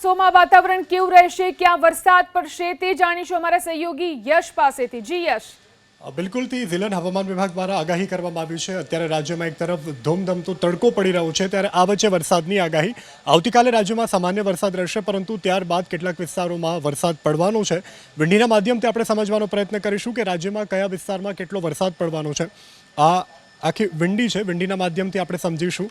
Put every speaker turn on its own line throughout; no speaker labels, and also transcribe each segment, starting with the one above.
મહોત્સવમાં વાતાવરણ કેવું રહેશે? ક્યાં વરસાદ પડશે તે જાણીશું અમારા સહયોગી યશ પાસેથી. જી યશ.
બિલકુલથી વિલન હવામાન વિભાગ દ્વારા આગાહી કરવામાં આવી છે. અત્યારે રાજ્યમાં એક તરફ ધોમધમતો તડકો પડી રહ્યો છે, ત્યારે આ વચ્ચે વરસાદની આગાહી. આવતીકાલે રાજ્યમાં સામાન્ય વરસાદ રહેશે, પરંતુ ત્યારબાદ કેટલાક વિસ્તારોમાં વરસાદ પડવાનો છે. વિંડીના માધ્યમથી આપણે સમજવાનો પ્રયત્ન કરીશું કે રાજ્યમાં કયા વિસ્તારમાં કેટલો વરસાદ પડવાનો છે. આ આખી વિંડી છે, વિંડીના માધ્યમથી આપણે સમજીશું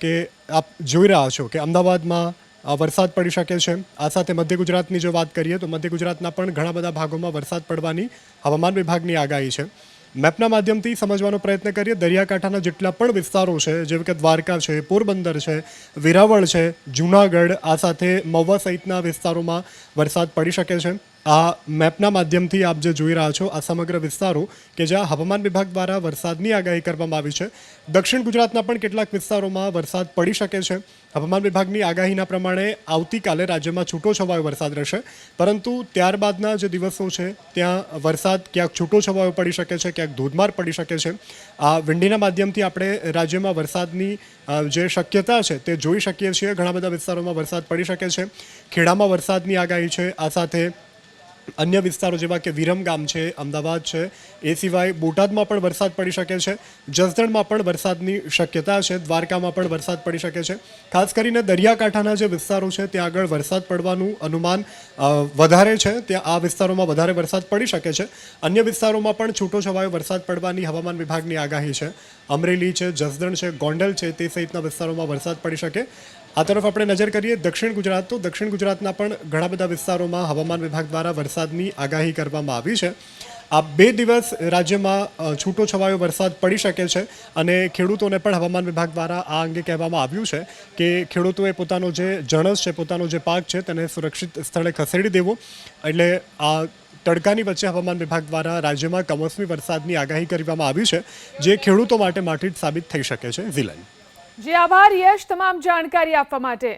કે આપ જોઈ રહ્યા છો કે અમદાવાદમાં વરસાદ પડી શકે છે. આ સાથે મધ્ય ગુજરાતની જો વાત કરીએ તો મધ્ય ગુજરાતના પણ ઘણા બધા ભાગોમાં વરસાદ પડવાની હવામાન વિભાગની આગાહી છે. મેપના માધ્યમથી સમજવાનો પ્રયત્ન કરીએ. દરિયાકાંઠાના જેટલા પણ વિસ્તારો છે જેમ કે દ્વારકા છે, પોરબંદર છે, વેરાવળ છે, જૂનાગઢ, આ સાથે મહુવા સહિતના વિસ્તારોમાં વરસાદ પડી શકે છે. આ મેપના માધ્યમથી આપ જે જોઈ રહ્યા છો, આ સમગ્ર વિસ્તારો કે જ્યાં હવામાન વિભાગ દ્વારા વરસાદની આગાહી કરવામાં આવી છે. દક્ષિણ ગુજરાતના પણ કેટલાક વિસ્તારોમાં વરસાદ પડી શકે છે. હવામાન વિભાગની આગાહીના પ્રમાણે આવતીકાલે રાજ્યમાં છૂટો છવાયો વરસાદ રહેશે. પરંતુ ત્યારબાદના જે દિવસો છે, ત્યાં વરસાદ ક્યાંક છૂટો છવાયો પડી શકે છે, ક્યાંક ધોધમાર પડી શકે છે. આ વિંડીના માધ્યમથી આપણે રાજ્યમાં વરસાદની જે શક્યતા છે તે જોઈ શકીએ છીએ. ઘણા બધા વિસ્તારોમાં વરસાદ પડી શકે છે. ખેડામાં વરસાદની આગાહી છે. આ સાથે અન્ય વિસ્તારો જેવા કે વિરમગામ છે, અમદાવાદ છે, એ સિવાય બોટાદમાં પણ વરસાદ પડી શકે છે, જસદણમાં પણ વરસાદની શક્યતા છે, દ્વારકામાં પણ વરસાદ પડી શકે છે. ખાસ કરીને દરિયાકાંઠાના જે વિસ્તારો છે, ત્યાં આગળ વરસાદ પડવાનું અનુમાન વધારે છે, ત્યાં આ વિસ્તારોમાં વધારે વરસાદ પડી શકે છે. અન્ય વિસ્તારોમાં પણ છૂટો છવાયો વરસાદ પડવાની હવામાન વિભાગની આગાહી છે. અમરેલી છે, જસદણ છે, ગોંડલ છે, તે સહિતના વિસ્તારોમાં વરસાદ પડી શકે. આ તરફ આપણે નજર કરીએ દક્ષિણ ગુજરાત, તો દક્ષિણ ગુજરાતના પણ ઘણા બધા વિસ્તારોમાં હવામાન વિભાગ દ્વારા વરસાદની આગાહી કરવામાં આવી છે. આ બે દિવસ રાજ્યમાં છૂટો છવાયો વરસાદ પડી શકે છે અને ખેડૂતોને પણ હવામાન વિભાગ દ્વારા આ અંગે કહેવામાં આવ્યું છે કે ખેડૂતોએ પોતાનો જે જણસ છે, પોતાનો જે પાક છે તેને સુરક્ષિત સ્થળે ખસેડી દેવો. એટલે આ તડકાની વચ્ચે હવામાન વિભાગ દ્વારા રાજ્યમાં કમોસમી વરસાદની આગાહી કરવામાં આવી છે, જે ખેડૂતો માટે માઠી સાબિત થઈ શકે છે. ઝિલન
જી આભાર યશ તમામ જાણકારી આપવા માટે.